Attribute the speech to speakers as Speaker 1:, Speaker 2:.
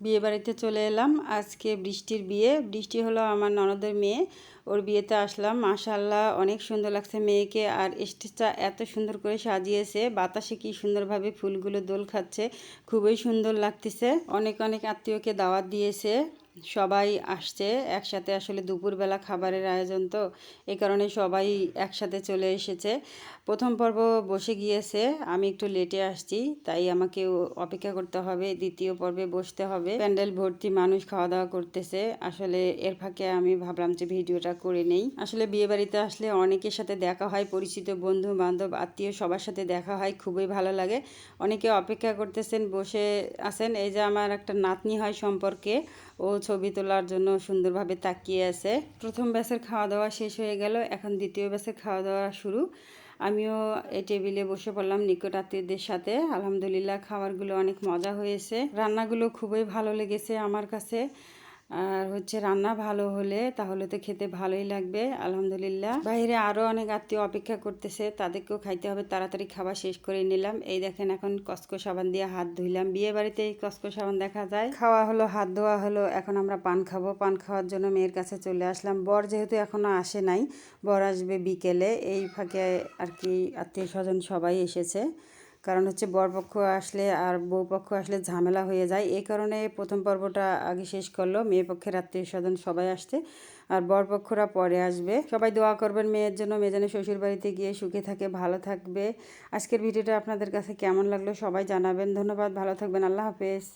Speaker 1: বিয়ে বাড়িতে চলে এলাম। আজকে বৃষ্টির বিয়ে। বৃষ্টি হলো আমার ননদের মেয়ে। ওর বিয়েতে আসলাম। মাশাল্লাহ অনেক সুন্দর লাগছে মেয়েকে। আর স্টেজটা এত সুন্দর করে সাজিয়েছে। বাতাসে কি সুন্দরভাবে ফুলগুলো দোল খাচ্ছে। খুবই সুন্দর লাগতেছে। অনেক অনেক আত্মীয়কে দাওয়াত দিয়েছে। সবাই আসছে। একসাথে আসলে দুপুরবেলা খাবারের আয়োজন তো। এই কারণে সবাই একসাথে চলে এসেছে। প্রথম পর্ব বসে গিয়েছে। আমি একটু লেটে আসছি। তাই আমাকে অপেক্ষা করতে হবে। দ্বিতীয় পর্বে বসতে হবে। প্যান্ডেল ভর্তি মানুষ খাওয়া দাওয়া করতেছে। আসলে এর ফাঁকে আমি ভাবলাম যে ভিডিওটা করে নেই। আসলে বিয়ে বাড়িতে আসলে অনেকের সাথে দেখা হয়, পরিচিত বন্ধু, বান্ধব, আত্মীয় সবার সাথে দেখা হয়, খুবই ভালো লাগে। অনেকে অপেক্ষা করতেছেন, বসে আছেন। এই যে আমার একটা নাতনি হয় সম্পর্কে, ও ছবি তোলার জন্য সুন্দরভাবে তাকিয়ে আছে। প্রথম ব্যাচের খাওয়া দাওয়া শেষ হয়ে গেল, এখন দ্বিতীয় ব্যাচের খাওয়া দাওয়া শুরু। আমিও এই টেবিলে বসে পড়লাম নিকট আত্মীয়দের সাথে। আলহামদুলিল্লাহ, খাবারগুলো অনেক মজা হয়েছে। রান্নাগুলো খুবই ভালো লেগেছে আমার কাছে। আর হচ্ছে রান্না ভালো হলে তাহলে তো খেতে ভালোই লাগবে, আলহামদুলিল্লাহ। বাইরে আরও অনেক আত্মীয় অপেক্ষা করতেছে, তাদেরকেও খাইতে হবে, তাড়াতাড়ি খাবার শেষ করে নিলাম। এই দেখেন এখন কসকো সাবান দিয়ে হাত ধুইলাম। বিয়ে বাড়িতে এই কসকো সাবান দেখা যায়। খাওয়া হলো, হাত ধোয়া হলো, এখন আমরা পান খাব। পান খাওয়ার জন্য মেয়ের কাছে চলে আসলাম। বর যেহেতু এখনও আসে নাই, বর আসবে বিকেলে। এই ফাঁকে আর কি আত্মীয় স্বজন সবাই এসেছে। কারণ হচ্ছে বরপক্ষ আসলে আর বউ পক্ষ আসলে ঝামেলা হয়ে যায়। এই কারণে প্রথম পর্বটা আগে শেষ করল। মেয়ে পক্ষের আত্মীয় স্বজন সবাই আসছে আর বরপক্ষরা পরে আসবে। সবাই দোয়া করবেন মেয়ের জন্য। মেয়ে যেন শ্বশুর বাড়িতে গিয়ে সুখে থাকে, ভালো থাকবে। আজকের ভিডিওটা আপনাদের কাছে কেমন লাগল সবাই জানাবেন। ধন্যবাদ। ভালো থাকবেন। আল্লাহ হাফেজ।